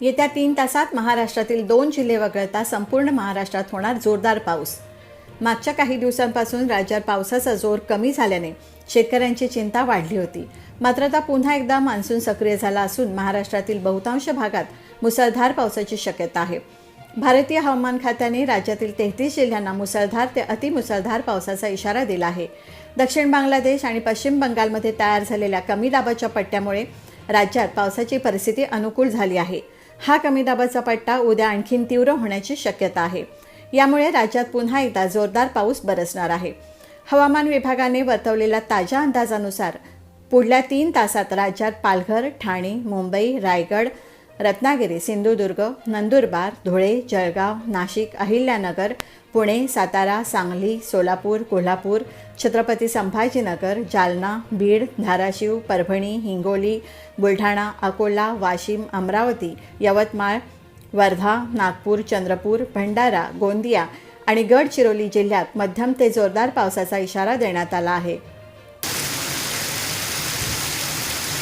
येत्या तीन तासात महाराष्ट्रातील दोन जिल्हे वगळता संपूर्ण महाराष्ट्रात होणार जोरदार पाऊस. मागच्या काही दिवसांपासून राज्यात पावसाचा जोर कमी झाल्याने शेतकऱ्यांची चिंता वाढली होती. मात्र आता पुन्हा एकदा मान्सून सक्रिय झाला असून महाराष्ट्रातील बहुतांश भागात मुसळधार पावसाची शक्यता आहे. भारतीय हवामान खात्याने राज्यातील तेहतीस जिल्ह्यांना मुसळधार ते अतिमुसळधार पावसाचा इशारा दिला आहे. दक्षिण बांगलादेश आणि पश्चिम बंगालमध्ये तयार झालेल्या कमी दाबाच्या पट्ट्यामुळे राज्यात पावसाची परिस्थिती अनुकूल झाली आहे. हा कमी दाबाचा पट्टा उद्या आणखीन तीव्र होण्याची शक्यता आहे. यामुळे राज्यात पुन्हा एकदा जोरदार पाऊस बरसणार आहे. हवामान विभागाने वर्तवलेल्या ताज्या अंदाजानुसार पुढल्या तीन तासात राज्यात पालघर ठाणे मुंबई रायगड रत्नागिरी सिंधुदुर्ग नंदुरबार धुळे जळगाव नाशिक अहिल्यानगर पुणे सातारा सांगली सोलापूर कोल्हापूर छत्रपती संभाजीनगर जालना बीड धाराशिव परभणी हिंगोली बुलढाणा अकोला वाशिम अमरावती यवतमाळ वर्धा नागपूर चंद्रपूर भंडारा गोंदिया आणि गडचिरोली जिल्ह्यात मध्यम ते जोरदार पावसाचा इशारा देण्यात आला आहे.